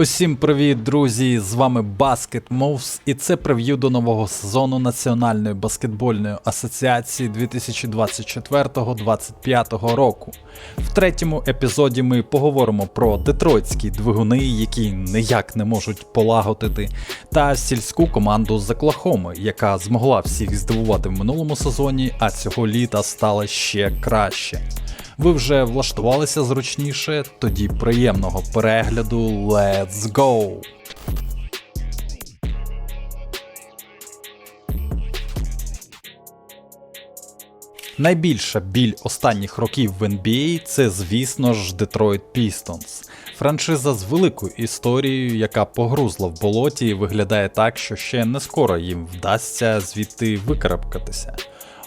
Усім привіт, друзі! З вами Basket Moves і це прев'ю до нового сезону Національної баскетбольної асоціації 2024-2025 року. В третьому епізоді ми поговоримо про детройтські двигуни, які ніяк не можуть полагодити, та сільську команду з Оклахоми, яка змогла всіх здивувати в минулому сезоні, а цього літа стало ще краще. Ви вже влаштувалися зручніше? Тоді приємного перегляду. Let's go! Найбільша біль останніх років в NBA це, звісно ж, Detroit Pistons. Франшиза з великою історією, яка погрузла в болоті і виглядає так, що ще не скоро їм вдасться звідти викарабкатися.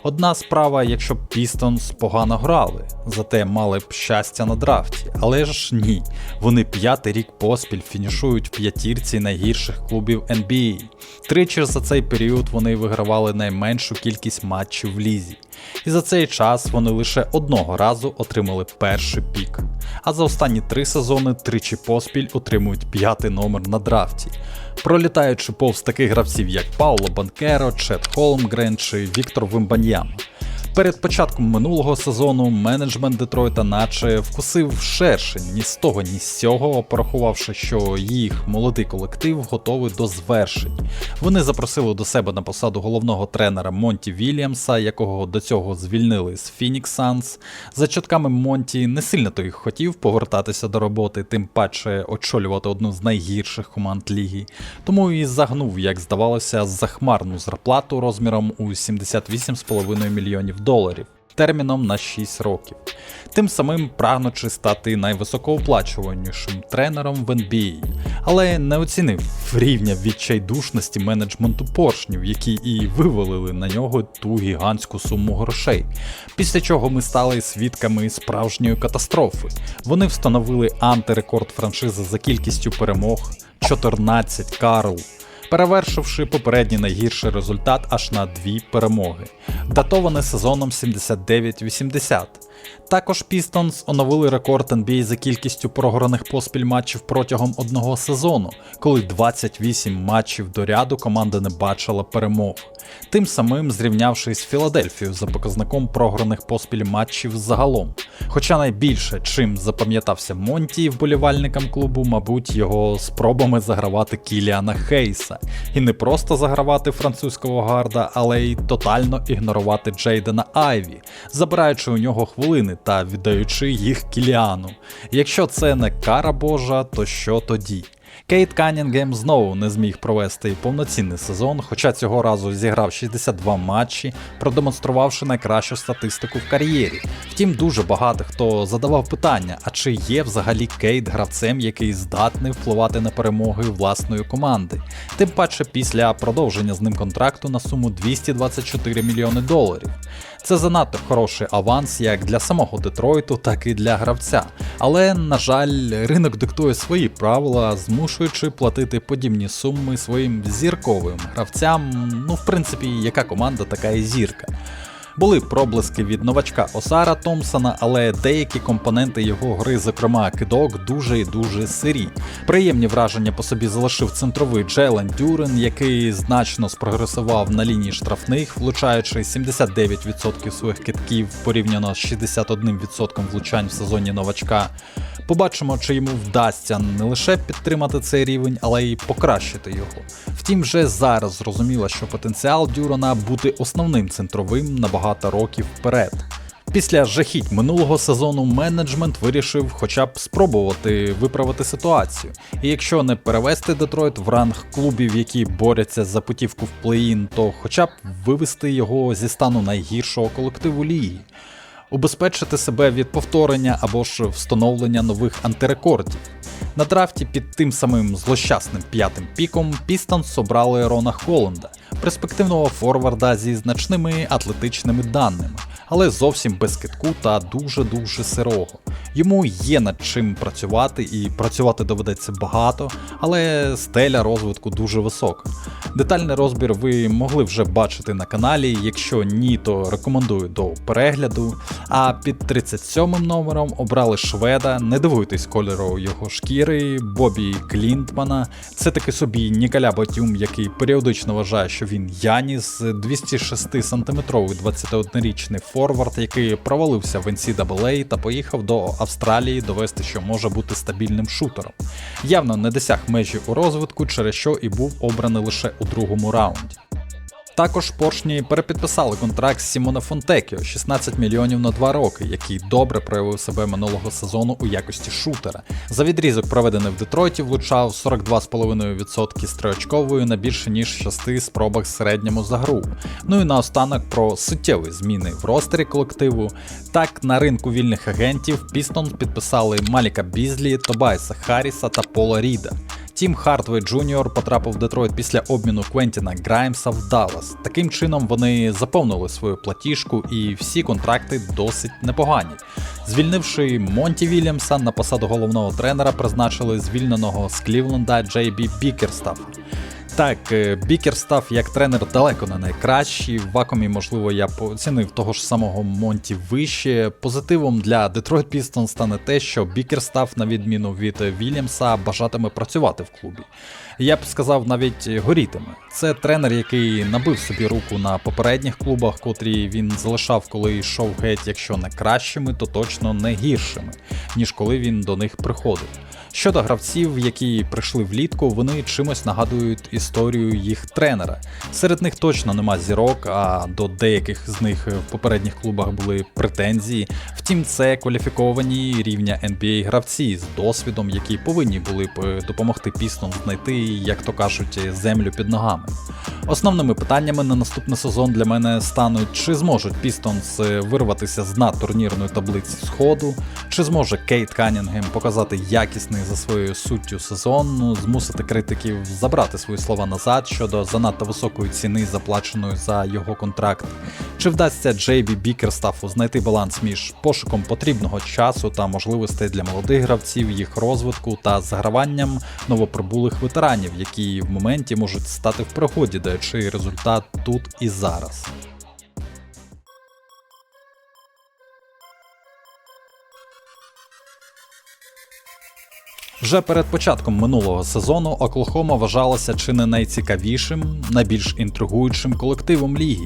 Одна справа, якщо б Пістонс погано грали, зате мали б щастя на драфті. Але ж ні, вони п'ятий рік поспіль фінішують в п'ятірці найгірших клубів NBA. Тричі за цей період вони вигравали найменшу кількість матчів в лізі. І за цей час вони лише одного разу отримали перший пік. А за останні три сезони тричі поспіль отримують п'ятий номер на драфті, пролітаючи повз таких гравців, як Пауло Банкеро, Чет Холмгрен чи Віктор Вимбаньяма. Перед початком минулого сезону менеджмент Детройта наче вкусив шершень ні з того, ні з цього, порахувавши, що їх молодий колектив готовий до звершень. Вони запросили до себе на посаду головного тренера Монті Вільямса, якого до цього звільнили з Phoenix Suns. За чутками Монті не сильно той хотів повертатися до роботи, тим паче очолювати одну з найгірших команд ліги. Тому і загнув, як здавалося, захмарну зарплату розміром у 78,5 мільйонів доларів. Терміном на 6 років, тим самим прагнучи стати найвисокооплачуванішим тренером в NBA, але не оцінив рівня відчайдушності менеджменту поршнів, які і вивалили на нього ту гігантську суму грошей. Після чого ми стали свідками справжньої катастрофи. Вони встановили антирекорд франшизи за кількістю перемог 14 Карл перевершивши попередній найгірший результат аж на дві перемоги, датоване сезоном 79-80. Також Pistons оновили рекорд NBA за кількістю програних поспіль матчів протягом одного сезону, коли 28 матчів до ряду команда не бачила перемог, тим самим зрівнявшись з Філадельфією за показником програних поспіль матчів загалом. Хоча найбільше чим запам'ятався Монті вболівальникам клубу, мабуть, його спробами загравати Кіліана Хейса, і не просто загравати французького гарда, але й тотально ігнорувати Джейдена Айві, забираючи у нього хвилини та віддаючи їх Кіліану. Якщо це не кара Божа, то що тоді? Кейт Канінгем знову не зміг провести повноцінний сезон, хоча цього разу зіграв 62 матчі, продемонструвавши найкращу статистику в кар'єрі. Втім, дуже багато хто задавав питання: а чи є взагалі Кейт гравцем, який здатний впливати на перемоги власної команди, тим паче після продовження з ним контракту на суму 224 мільйони доларів. Це занадто хороший аванс як для самого Детройту, так і для гравця. Але, на жаль, ринок диктує свої правила, змушуючи платити подібні суми своїм зірковим гравцям. Ну, в принципі, яка команда, така і зірка. Були проблиски від новачка Осара Томпсона, але деякі компоненти його гри, зокрема кидок, дуже і дуже сирі. Приємні враження по собі залишив центровий Джейлен Дюрен, який значно спрогресував на лінії штрафних, влучаючи 79% своїх китків порівняно з 61% влучань в сезоні новачка. Побачимо, чи йому вдасться не лише підтримати цей рівень, але й покращити його. Втім, вже зараз зрозуміло, що потенціал Дюрона бути основним центровим на багато років вперед. Після жахіть минулого сезону менеджмент вирішив хоча б спробувати виправити ситуацію. І якщо не перевести Детройт в ранг клубів, які борються за путівку в плей-ін, то хоча б вивести його зі стану найгіршого колективу ліги убезпечити себе від повторення або ж встановлення нових антирекордів. На драфті під тим самим злощасним п'ятим піком Пістонс обрали Рона Холланда, перспективного форварда зі значними атлетичними даними, але зовсім без китку та дуже-дуже сирого. Йому є над чим працювати, і працювати доведеться багато, але стеля розвитку дуже висока. Детальний розбір ви могли вже бачити на каналі. Якщо ні, то рекомендую до перегляду. А під 37 номером обрали шведа. Не дивуйтесь кольору його шкіри, Бобі Клінтмана. Це таки собі Ніколя Батюм, який періодично вважає, що він Яніс, 206 сантиметровий 21-річний форвард, який провалився в NCAA та поїхав до Австралії довести, що може бути стабільним шутером. Явно не досяг межі у розвитку, через що і був обраний лише у другому раунді. Також поршні перепідписали контракт з Сімоне Фонтекіо 16 мільйонів на 2 роки, який добре проявив себе минулого сезону у якості шутера. За відрізок, проведений в Детройті, влучав 42,5% з на більше ніж 6 спробах середньому за гру. Ну і наостанок про суттєві зміни в ростері колективу. Так, на ринку вільних агентів Пістон підписали Маліка Бізлі, Тобайса Харріса та Пола Ріда. Тім Хартвей Джуніор потрапив в Детройт після обміну Квентіна Граймса в Даллас. Таким чином вони заповнили свою платіжку і всі контракти досить непогані. Звільнивши Монті Вільямса на посаду головного тренера, призначили звільненого з Клівленда Джей Бі Бікерстафа. Так, е, Бікерстаф як тренер далеко не найкращий. В вакуумі, можливо, я поцінив того ж самого Монті вище. Позитивом для Детройт Пістон стане те, що Бікерстаф, на відміну від Вільямса, бажатиме працювати в клубі. Я б сказав, навіть горітиме. Це тренер, який набив собі руку на попередніх клубах, котрі він залишав, коли йшов геть, якщо не кращими, то точно не гіршими, ніж коли він до них приходив. Щодо гравців, які прийшли влітку, вони чимось нагадують історію їх тренера. Серед них точно нема зірок, а до деяких з них в попередніх клубах були претензії. Втім, це кваліфіковані рівня NBA гравці з досвідом, які повинні були б допомогти Пістон знайти, як то кажуть, землю під ногами. Основними питаннями на наступний сезон для мене стануть, чи зможуть Пістонс вирватися з дна турнірної таблиці сходу, чи зможе Кейт Канінгем показати якісний за своєю суттю сезон, змусити критиків забрати свої слова назад щодо занадто високої ціни, заплаченої за його контракт, чи вдасться Джейбі Бікерстафу знайти баланс між пошуком потрібного часу та можливостей для молодих гравців, їх розвитку та заграванням новоприбулих ветеранів, які в моменті можуть стати в пригоді, даючи результат тут і зараз. Вже перед початком минулого сезону Оклахома вважалася чи не найцікавішим, найбільш інтригуючим колективом ліги.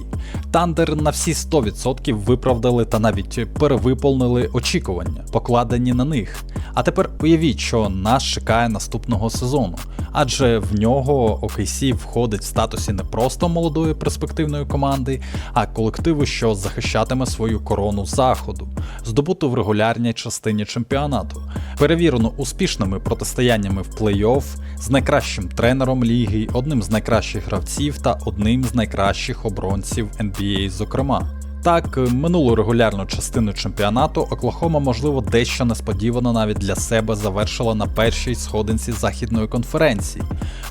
Тандер на всі 100% виправдали та навіть перевиповнили очікування, покладені на них. А тепер уявіть, що нас чекає наступного сезону, адже в нього OKC входить в статусі не просто молодої перспективної команди, а колективу, що захищатиме свою корону заходу, здобуту в регулярній частині чемпіонату, перевірено успішними протистояннями в плей-офф, з найкращим тренером ліги, одним з найкращих гравців та одним з найкращих оборонців NBA, зокрема. Так, минулу регулярну частину чемпіонату Оклахома, можливо, дещо несподівано навіть для себе завершила на першій сходинці західної конференції,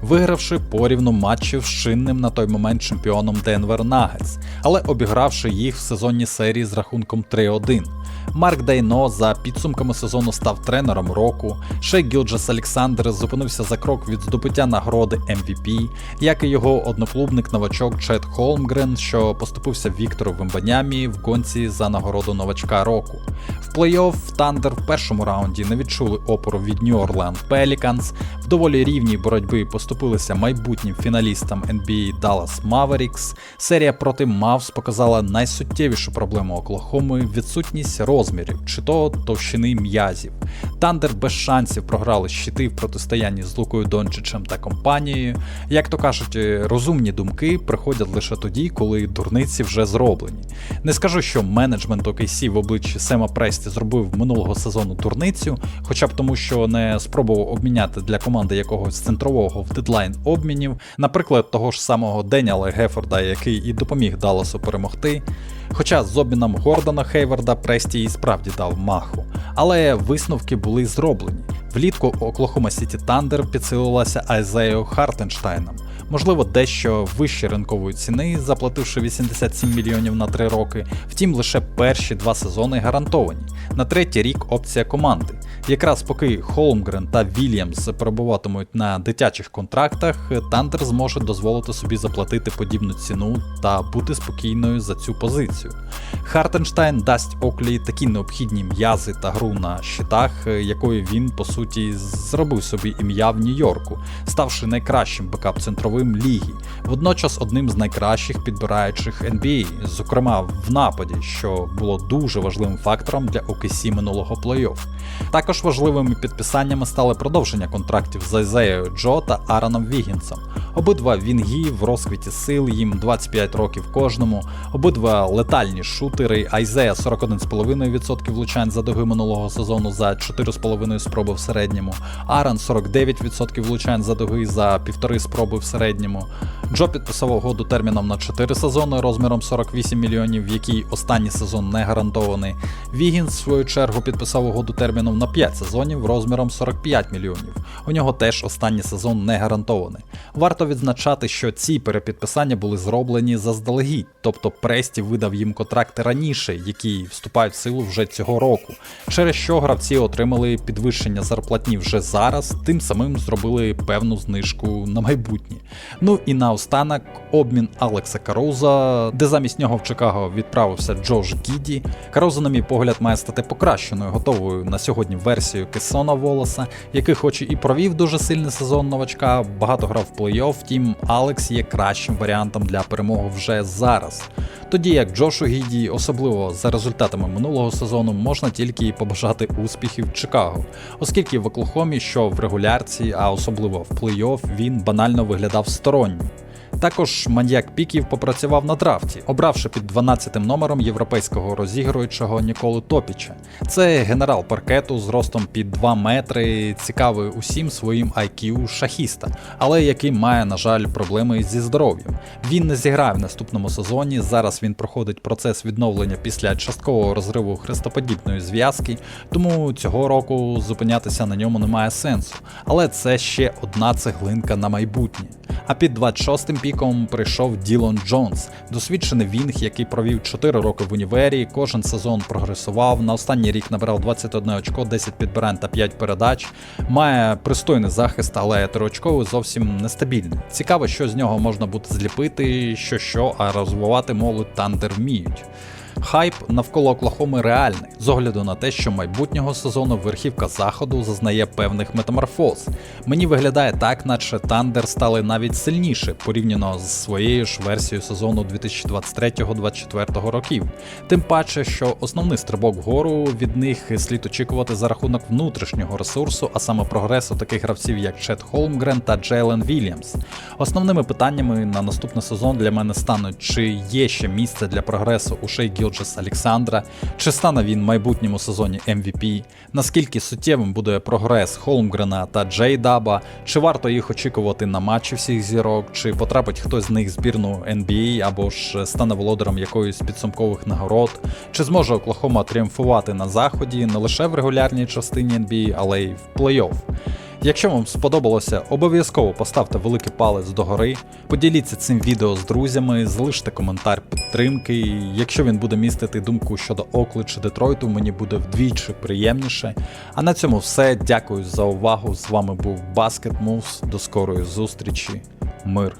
вигравши порівну матчів з чинним на той момент чемпіоном Денвер Нагетс, але обігравши їх в сезонній серії з рахунком 3-1. Марк Дайно за підсумками сезону став тренером року. Шей Гілджес Олександр зупинився за крок від здобуття нагороди MVP, як і його одноклубник новачок Чет Холмгрен, що поступився Віктору Вембанямі в гонці за нагороду новачка року. В плей-офф Тандер в першому раунді не відчули опору від New Orleans Pelicans, в доволі рівній боротьбі поступилися майбутнім фіналістам NBA Dallas Mavericks. Серія проти Мавс показала найсуттєвішу проблему Оклахоми відсутність розмірів чи то товщини м'язів. Тандер без шансів програли щити в протистоянні з Лукою Дончичем та компанією. Як то кажуть, розумні думки приходять лише тоді, коли дурниці вже зроблені. Не скажу, що менеджмент OKC в обличчі Сема Престі зробив минулого сезону дурницю, хоча б тому, що не спробував обміняти для команди якогось центрового в дедлайн обмінів, наприклад, того ж самого Деніала Гефорда, який і допоміг Далласу перемогти. Хоча з обміном Гордона Хейварда Престі і справді дав маху. Але висновки були зроблені. Влітку Оклахома Сіті Тандер підсилилася Айзею Хартенштайном. можливо, дещо вище ринкової ціни, заплативши 87 мільйонів на 3 роки. Втім, лише перші два сезони гарантовані. На третій рік опція команди. Якраз поки Холмгрен та Вільямс перебуватимуть на дитячих контрактах, Тандер зможе дозволити собі заплатити подібну ціну та бути спокійною за цю позицію. Хартенштайн дасть Оклі такі необхідні м'язи та гру на щитах, якою він по суті зробив собі ім'я в Нью-Йорку, ставши найкращим бекап-центровим ліги, водночас одним з найкращих підбираючих NBA, зокрема в нападі, що було дуже важливим фактором для OKC минулого плей-офф. Також важливими підписаннями стали продовження контрактів з Айзеєю Джо та Аароном Вігінсом. Обидва вінгі в розквіті сил, їм 25 років кожному, обидва летальні шутери. Айзея 41,5% влучань за дуги минулого сезону за 4,5 спроби в середньому, Аарон 49% влучань за дуги за півтори спроби в середньому. Джо підписав угоду терміном на 4 сезони розміром 48 мільйонів, в якій останній сезон не гарантований. Вігінс, в свою чергу, підписав угоду терміном на 5 сезонів розміром 45 мільйонів. У нього теж останній сезон не гарантований. Варто відзначати, що ці перепідписання були зроблені заздалегідь, тобто Престі видав їм контракти раніше, які вступають в силу вже цього року, через що гравці отримали підвищення зарплатні вже зараз, тим самим зробили певну знижку на майбутнє. Ну і наостанок обмін Алекса Каруза, де замість нього в Чикаго відправився Джош Гіді. Каруза, на мій погляд, має стати покращеною, готовою на сьогодні версією Кесона Волоса, який хоч і провів дуже сильний сезон новачка, багато грав в плей-офф, втім Алекс є кращим варіантом для перемоги вже зараз. Тоді як Джошу Гіді, особливо за результатами минулого сезону, можна тільки побажати успіхів Чикаго, оскільки в Оклахомі, що в регулярці, а особливо в плей-офф, він банально виглядав стороннім. Також маньяк піків попрацював на драфті, обравши під 12 номером європейського розігруючого Ніколу Топіча. Це генерал паркету з ростом під 2 метри, цікавий усім своїм IQ шахіста, але який має, на жаль, проблеми зі здоров'ям. Він не зіграє в наступному сезоні. Зараз він проходить процес відновлення після часткового розриву хрестоподібної зв'язки, тому цього року зупинятися на ньому немає сенсу. Але це ще одна цеглинка на майбутнє. А під 26-м піком прийшов Ділон Джонс, досвідчений вінг, який провів 4 роки в універі, кожен сезон прогресував. На останній рік набирав 21 очко, 10 підбирань та 5 передач. Має пристойний захист, але триочковий зовсім нестабільний. Цікаво, що з нього можна буде зліпити, що що, а розвивати молодь Тандер вміють. Хайп навколо Оклахоми реальний, з огляду на те, що майбутнього сезону верхівка заходу зазнає певних метаморфоз. Мені виглядає так, наче Тандер стали навіть сильніше порівняно з своєю ж версією сезону 2023-2024 років. Тим паче, що основний стрибок вгору від них слід очікувати за рахунок внутрішнього ресурсу, а саме прогресу таких гравців, як Чет Холмгрен та Джейлен Вільямс. Основними питаннями на наступний сезон для мене стануть, чи є ще місце для прогресу у Шей Гілджес Александра, чи стане він в майбутньому сезоні MVP, наскільки суттєвим буде прогрес Холмгрена та Джей Даба, чи варто їх очікувати на матчі всіх зірок, чи потрапить хтось з них в збірну NBA або ж стане володарем якоїсь підсумкових нагород, чи зможе Оклахома тріумфувати на заході не лише в регулярній частині NBA, але й в плей-офф. Якщо вам сподобалося, обов'язково поставте великий палець догори, поділіться цим відео з друзями, залиште коментар підтримки. Якщо він буде містити думку щодо Окли чи Детройту, мені буде вдвічі приємніше. А на цьому все. Дякую за увагу. З вами був Basket Moves. До скорої зустрічі. Мир.